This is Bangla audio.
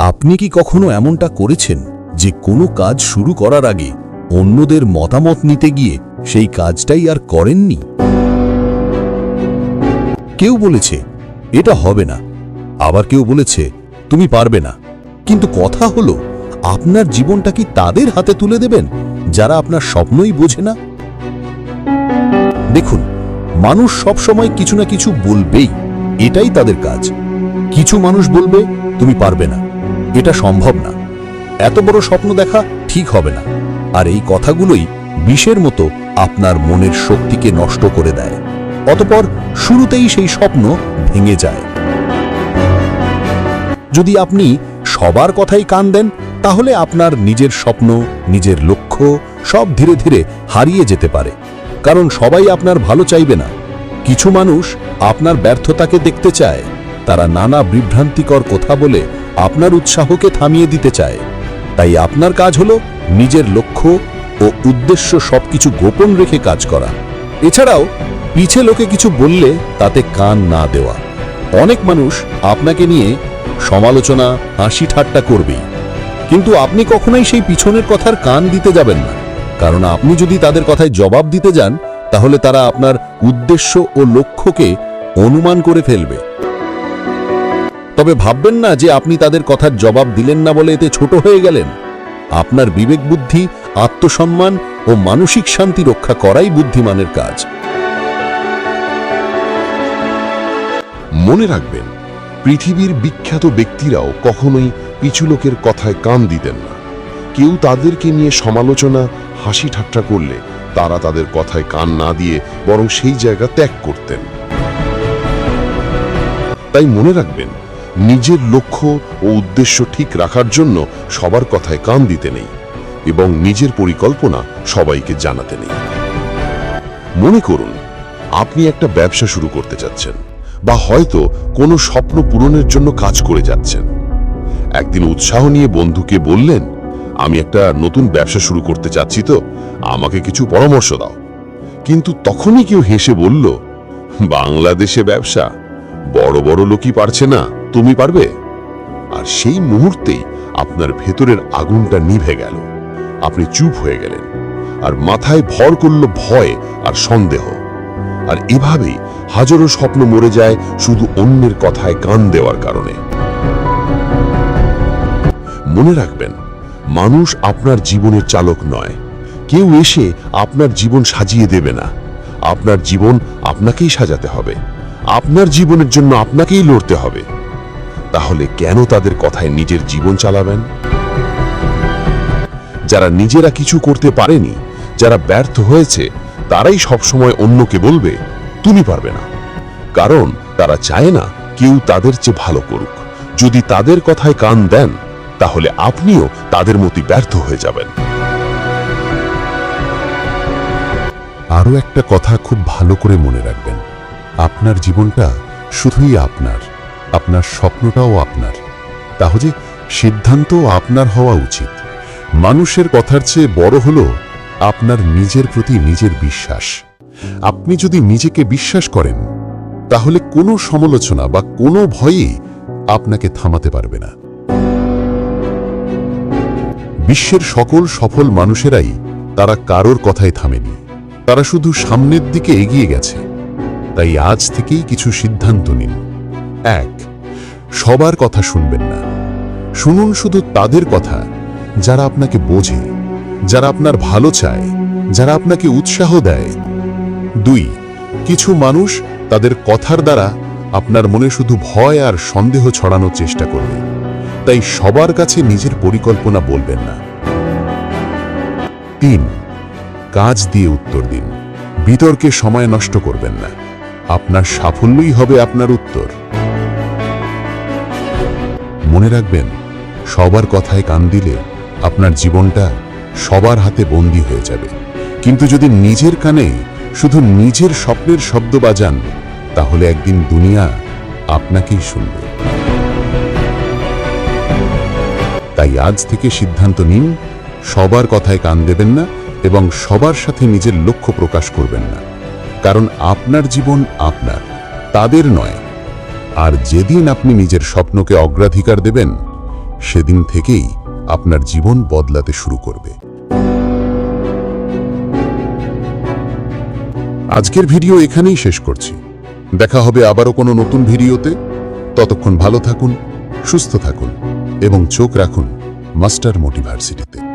আপনি কি কখনো এমনটা করেছেন যে কোনো কাজ শুরু করার আগে অন্যদের মতামত নিতে গিয়ে সেই কাজটাই আর করেননি? কেউ বলেছে, এটা হবে না। আবার কেউ বলেছে, তুমি পারবে না। কিন্তু কথা হলো, আপনার জীবনটা কি তাদের হাতে তুলে দেবেন, যারা আপনার স্বপ্নই বোঝে না? দেখুন, মানুষ সব সময় কিছু না কিছু বলবেই, এটাই তাদের কাজ। কিছু মানুষ বলবে, তুমি পারবে না। এটা সম্ভব না। এত বড় স্বপ্ন দেখা ঠিক হবে না। আর এই কথাগুলোই বিষের মতো আপনার মনের শক্তিকে নষ্ট করে দেয়। অতপর শুরুতেই সেই স্বপ্ন ভেঙে যায়। যদি আপনি সবার কথাই কান দেন, তাহলে আপনার নিজের স্বপ্ন, নিজের লক্ষ্য সব ধীরে ধীরে হারিয়ে যেতে পারে। কারণ সবাই আপনার ভালো চাইবে না। কিছু মানুষ আপনার ব্যর্থতাকে দেখতে চায়। তারা নানা বিভ্রান্তিকর কথা বলে আপনার উৎসাহকে থামিয়ে দিতে চায়। তাই আপনার কাজ হলো নিজের লক্ষ্য ও উদ্দেশ্য সবকিছু গোপন রেখে কাজ করা। এছাড়াও, পিছে লোকে কিছু বললে তাতে কান না দেওয়া। অনেক মানুষ আপনাকে নিয়ে সমালোচনা, হাসি ঠাট্টা করবেই। কিন্তু আপনি কখনোই সেই পিছনের কথার কান দিতে যাবেন না। কারণ আপনি যদি তাদের কথায় জবাব দিতে যান, তাহলে তারা আপনার উদ্দেশ্য ও লক্ষ্যকে অনুমান করে ফেলবে। তবে ভাববেন না যে আপনি তাদের কথার জবাব দিলেন না বলে এতে ছোট হয়ে গেলেন। আপনার বিবেক বুদ্ধি আত্মসম্মান ও মানসিক শান্তি রক্ষা করাই বুদ্ধিমানের কাজ। মনে রাখবেন, পৃথিবীর বিখ্যাত ব্যক্তিরাও কখনোই পিছু লোকের কথায় কান দিতেন না। কেউ তাদেরকে নিয়ে সমালোচনা, হাসি ঠাট্টা করলে তারা তাদের কথায় কান না দিয়ে বরং সেই জায়গা ত্যাগ করতেন। তাই মনে রাখবেন নিজের লক্ষ্য ও উদ্দেশ্য ঠিক রাখার জন্য সবার কথায় কান দিতে নেই এবং নিজের পরিকল্পনা সবাইকে জানাতে নেই। মনে করুন, আপনি একটা ব্যবসা শুরু করতে যাচ্ছেন বা হয়তো কোনো স্বপ্ন পূরণের জন্য কাজ করে যাচ্ছেন। একদিন উৎসাহ নিয়ে বন্ধুকে বললেন, আমি একটা নতুন ব্যবসা শুরু করতে চাচ্ছি তো, আমাকে কিছু পরামর্শ দাও। কিন্তু তখনই কেউ হেসে বলল, বাংলাদেশে ব্যবসা? বড় বড় লোকই পারছে না, তুমি পারবে? আর সেই মুহূর্তেই আপনার ভেতরের আগুনটা নিভে গেল। আপনি চুপ হয়ে গেলেন আর মাথায় ভর করল ভয় আর সন্দেহ। আর এভাবেই হাজারো স্বপ্ন মরে যায় শুধু অন্যের কথায় কান দেওয়ার কারণে। মনে রাখবেন, মানুষ আপনার জীবনের চালক নয়। কেউ এসে আপনার জীবন সাজিয়ে দেবে না। আপনার জীবন আপনাকেই সাজাতে হবে। আপনার জীবনের জন্য আপনাকেই লড়তে হবে। তাহলে কেন তাদের কথায় নিজের জীবন চালাবেন? যারা নিজেরা কিছু করতে পারেনি, যারা ব্যর্থ হয়েছে, তারাই সবসময় অন্যকে বলবে, তুমি পারবে না। কারণ তারা চায় না কেউ তাদের চেয়ে ভালো করুক। যদি তাদের কথায় কান দেন, তাহলে আপনিও তাদের মতো ব্যর্থ হয়ে যাবেন। আরও একটা কথা খুব ভালো করে মনে রাখবেন। আপনার জীবনটা শুধুই আপনার আপনার স্বপ্নটাও আপনার। তাহলে সিদ্ধান্ত আপনার হওয়া উচিত। মানুষের কথার চেয়ে বড় হলো আপনার নিজের প্রতি নিজের বিশ্বাস। আপনি যদি নিজেকে বিশ্বাস করেন, তাহলে কোনো সমালোচনা বা কোনো ভয়েই আপনাকে থামাতে পারবে না। বিশ্বের সকল সফল মানুষেরাই তারা কারোর কথায় থামেনি। তারা শুধু সামনের দিকে এগিয়ে গেছে। তাই আজ থেকেই কিছু সিদ্ধান্ত নিন। এক, সবার কথা শুনবেন না। শুনুন শুধু তাদের কথা, যারা আপনাকে বোঝে, যারা আপনার ভালো চায়, যারা আপনাকে উৎসাহ দেয়। দুই, কিছু মানুষ তাদের কথার দ্বারা আপনার মনে শুধু ভয় আর সন্দেহ ছড়ানোর চেষ্টা করবে। তাই সবার কাছে নিজের পরিকল্পনা বলবেন না। তিন, কাজ দিয়ে উত্তর দিন। বিতর্কে সময় নষ্ট করবেন না। আপনার সাফল্যই হবে আপনার উত্তর। মনে রাখবেন, সবার কথায় কান দিলে আপনার জীবনটা সবার হাতে বন্দী হয়ে যাবে। কিন্তু যদি নিজের কানে শুধু নিজের স্বপ্নের শব্দ বাজান, তাহলে একদিন দুনিয়া আপনাকেই শুনবে। তাই আজ থেকে সিদ্ধান্ত নিন, সবার কথায় কান দেবেন না এবং সবার সাথে নিজের লক্ষ্য প্রকাশ করবেন না। কারণ আপনার জীবন আপনার, তাদের নয়। আর যেদিন আপনি নিজের স্বপ্নকে অগ্রাধিকার দেবেন, সেদিন থেকেই আপনার জীবন বদলাতে শুরু করবে। আজকের ভিডিও এখানেই শেষ করছি। দেখা হবে আবারও কোনো নতুন ভিডিওতে। ততক্ষণ ভালো থাকুন, সুস্থ থাকুন এবং চোখ রাখুন মাস্টার মোটিভার্সিটিতে